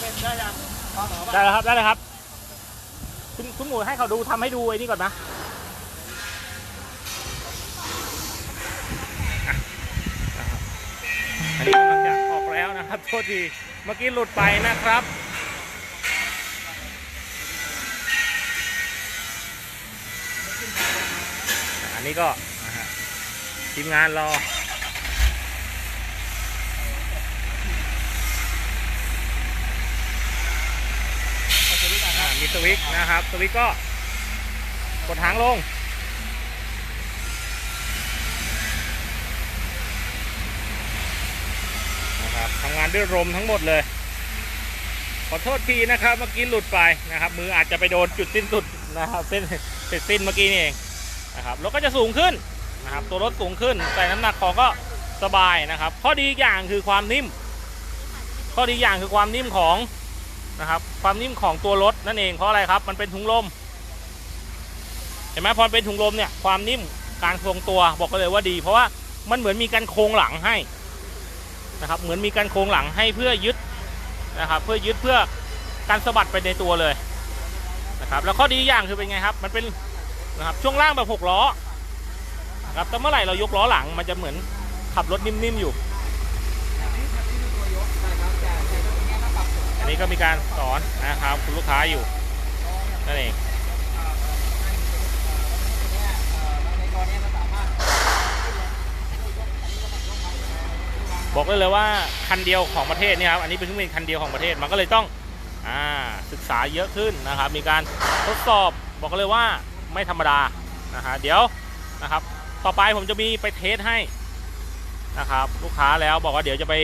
เป็นได้ยังพอหมอได้แล้วครับได้แล้วครับ คุณคุณหมูให้เขาดูทำให้ดูไอ้นี่ก่อนนะอะนะครับอันนี้กำลังจะออกแล้วนะครับโทษทีเมื่อกี้หลุดไปนะครับ อันนี้ก็นะฮะทีมงานรอ อ่า มีสวิตช์นะครับ สวิตช์ก็กดหางลง นะครับทำงานด้วยลมทั้งหมดเลย ขอโทษทีนะครับ เมื่อกี้หลุดไปนะครับ มืออาจจะไปโดนจุดสิ้นสุดนะครับ เส้นเสร็จสิ้นเมื่อกี้นี่เองนะครับ รถก็จะสูงขึ้นนะครับ ตัวรถสูงขึ้น แต่น้ำหนักของก็สบายนะครับ ข้อดีอีกอย่างคือความนิ่ม ข้อดีอย่างคือความนิ่มของ นะครับ ความนิ่มของตัวรถนั่นเองเพราะอะไรครับ มันเป็นถุงลม เห็นไหมพอเป็นถุงลมเนี่ยความนิ่มการทรงตัวบอกกันเลยว่าดี เพราะว่ามันเหมือนมีการโครงหลังให้นะครับ เหมือนมีการโครงหลังให้เพื่อยึดนะครับ เพื่อยึดเพื่อการสะบัดไปในตัวเลยนะครับ แล้วข้อดีอย่างคือเป็นไงครับ มันเป็นนะครับช่วงล่างแบบหกล้อนะครับแต่เมื่อไหร่เรายกล้อหลังมันจะเหมือนขับรถนิ่มๆอยู่อั นนี้ก็มีการสอนนะครับคุณลูกค้าอยู่นั่นเองบอกเลยเลยว่าคันเดียวของประเทศนี่ครับอันนี้เป็นเครื่องบินคันเดียวของประเทศมันก็เลยต้องอศึกษาเยอะขึ้นนะครับ มีการทดสอบบอกเลยว่าไม่ธรรมดานะฮะเดี๋ยวนะครับ ต่อไปผมจะมีไปเทสให้นะครับ ลูกค้าแล้วบอกว่าเดี๋ยวจะไป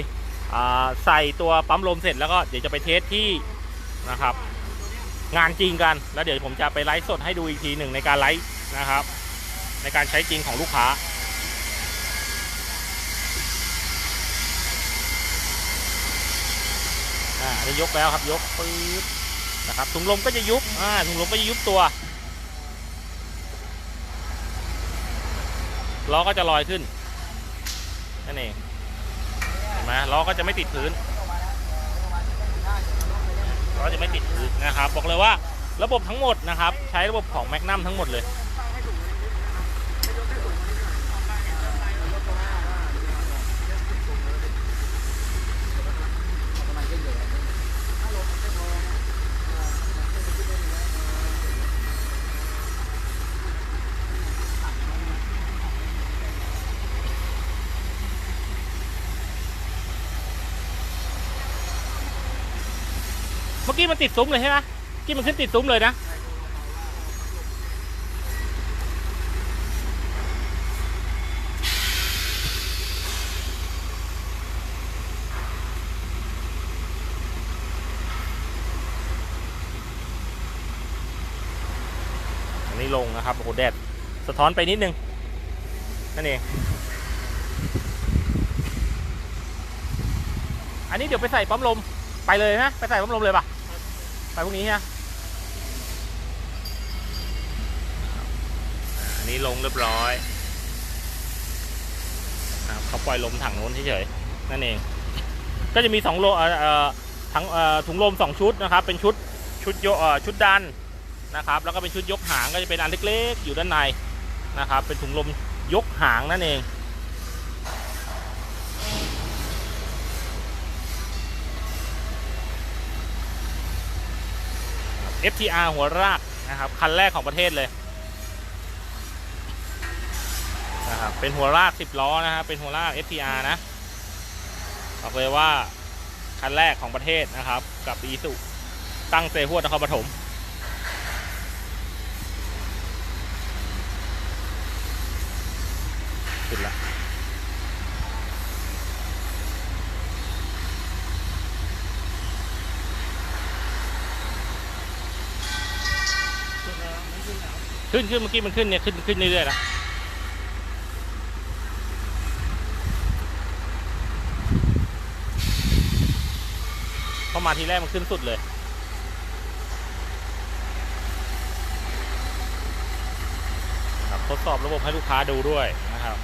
ใส่ตัวปั๊มลมเสร็จแล้วก็เดี๋ยวจะไปเทสที่นะครับ งานจริงกัน แล้วเดี๋ยวผมจะไปไลฟ์สดให้ดูอีกทีหนึ่งในการไลฟ์นะครับ ในการใช้จริงของลูกค้าอ่านี่ยกแล้วครับยกปึ๊บนะครับถุงลมก็จะยุบอ่าถุงลมก็จะยุบตัวล้อก็จะลอยขึ้นนั่นเอง ไหมล้อก็จะไม่ติดพื้นล้อจะไม่ติดพื้นนะครับ บอกเลยว่าระบบทั้งหมดนะครับ ใช้ระบบของแมกนัมทั้งหมดเลย มื่อกี้มันติดซุ้มเลยใช่ไหมกี้มันขึ้นติดซุ้มเลยนะ อันนี้ลงนะครับ โอ้โหแดด สะท้อนไปนิดนึง นั่นเอง อันนี้เดี๋ยวไปใส่ปั๊มลม ไปเลยนะ ไปใส่ปั๊มลมเลยปะ ไปพรุ่งนี้ใช่ไหมอ่าอันนี้ลงเรียบร้อยเขาปล่อยลมถังโน้นเฉยๆนั่นเอง ก็จะมีสองโลถังถุงลมสองชุดนะครับ เป็นชุดชุดโยอ่อชุดดันนะครับ แล้วก็เป็นชุดยกหางก็จะเป็นอันเล็กๆ อยู่ด้านในนะครับ เป็นถุงลมยกหางนั่นเอง FTR หัวรากนะครับคันแรกของประเทศเลยนะครับเป็นหัวราก 10 ล้อนะครับเป็นหัวราก FTR นะบอกเลยว่าคันแรกของประเทศนะครับ กับอีสุตั้งเซฮวดนครปฐมขึ้นละ ขึ้นขึ้นเมื่อกี้มันขึ้นเนี่ยขึ้นขึ้นเรื่อยๆนะพอมาทีแรกมันขึ้นสุดเลยครับทดสอบระบบให้ลูกค้าดูด้วยนะครับ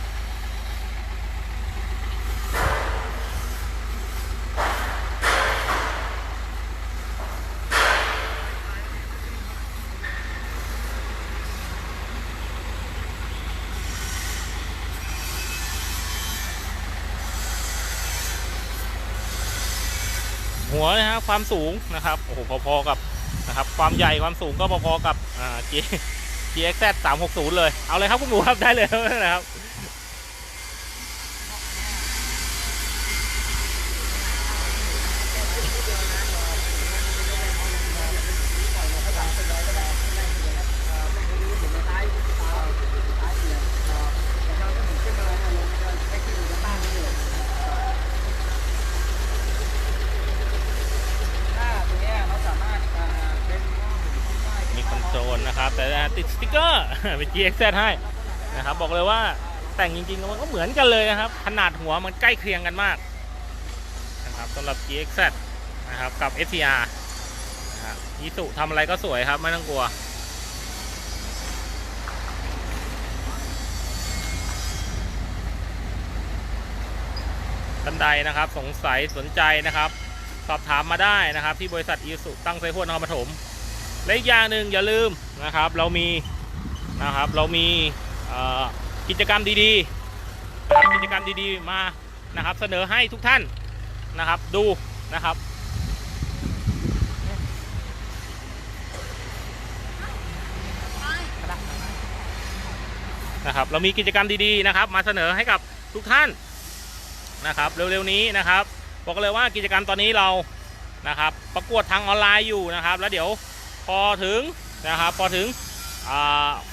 หัวนะฮะความสูงนะครับโอ้โหพอๆกับนะครับความใหญ่ความสูงก็พอๆกับอ่า G GXZ 360เลย เอาเลยครับคุณหมูครับได้เลยนะครับ มีคอนโซลนะครับ แต่ติด สติกเกอร์เป็น GXZ ให้นะครับบอกเลยว่าแต่งจริงๆมันก็เหมือนกันเลยนะครับ ขนาดหัวมันใกล้เคียงกันมากนะครับสำหรับ GXZ นะครับกับ SCR นะครับอีสุทำอะไรก็สวยครับ ไม่ต้องกลัวท่านใดนะครับ สงสัยสนใจนะครับ สอบถามมาได้นะครับ ที่บริษัทอีสุตั้งไซพวนนครปฐม และอีกอย่างหนึ่งอย่าลืมนะครับเรามีนะครับเรามีกิจกรรมดีๆ กิจกรรมดีๆมานะครับเสนอให้ทุกท่านนะครับดูนะครับนะครับเรามีกิจกรรมดีๆนะครับ มาเสนอให้กับทุกท่านนะครับเร็วๆนี้นะครับบอกเลยว่ากิจกรรมตอนนี้เรานะครับประกวดทางออนไลน์อยู่นะครับ แล้วเดี๋ยว อถึงนะครับพอถึง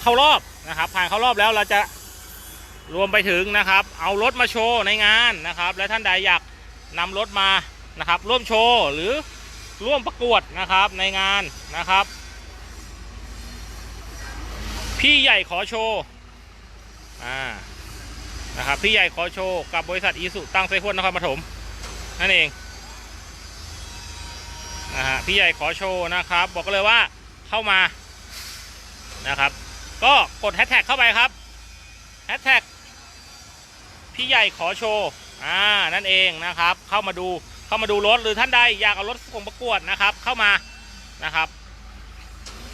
เข้ารอบนะครับผ่านเข้ารอบแล้วเราจะรวมไปถึงนะครับ เอารถมาโชว์ในงานนะครับ และท่านใดอยากนำรถมานะครับ ร่วมโชว์หรือร่วมประกวดนะครับในงานนะครับ พี่ใหญ่ขอโชว์อ่านะครับพี่ใหญ่ขอโชว์กับบริษัทอีสุตั้งไซพวนนครปฐมนั่นเอง พี่ใหญ่ขอโชว์นะครับ บอกเลยว่าเข้ามานะครับ ก็กดแฮชแท็กเข้าไปครับแฮชแท็กพี่ใหญ่ขอโชว์อ่านั่นเองนะครับ เข้ามาดูเข้ามาดูรถหรือท่านใดอยากเอารถส่งประกวดนะครับ เข้ามานะครับ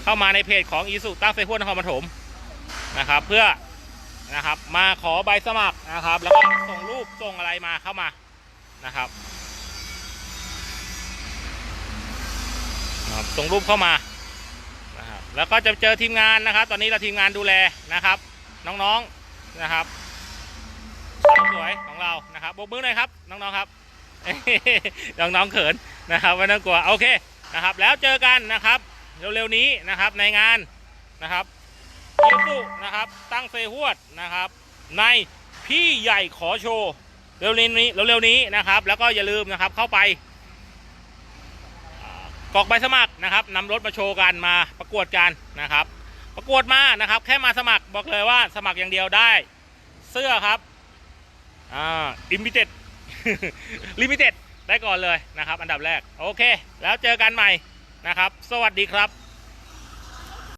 เข้ามาในเพจของอีสุตั้งเฟซบุ๊กนครปฐมนะครับ เพื่อนะครับ มาขอใบสมัครนะครับ แล้วก็ส่งรูปส่งอะไรมาเข้ามานะครับ นะครับส่งรูปเข้ามานะครับแล้วก็จะเจอทีมงานนะครับ ตอนนี้เราทีมงานดูแลนะครับ น้องๆนะครับสาวสวยของเรานะครับโบกมือหน่อยครับ น้องๆครับน้องๆเขินนะครับไม่ต้องกลัวโอเคนะครับ แล้วเจอกันนะครับ เร็วๆนี้นะครับในงานนะครับยูสุนะครับ ตั้งเซฮวดนะครับ ในพี่ใหญ่ขอโชว์เร็วๆนี้เร็วๆนี้นะครับ แล้วก็อย่าลืมนะครับเข้าไปกรอกใบสมัคร นะครับนำรถมาโชว์กันมาประกวดกันนะครับ ประกวดมานะครับ แค่มาสมัครบอกเลยว่าสมัครอย่างเดียวได้เสื้อครับอ่าลิมิเต็ดลิมิเต็ดได้ก่อนเลยนะครับ อันดับแรก โอเค แล้วเจอกันใหม่นะครับ สวัสดีครับ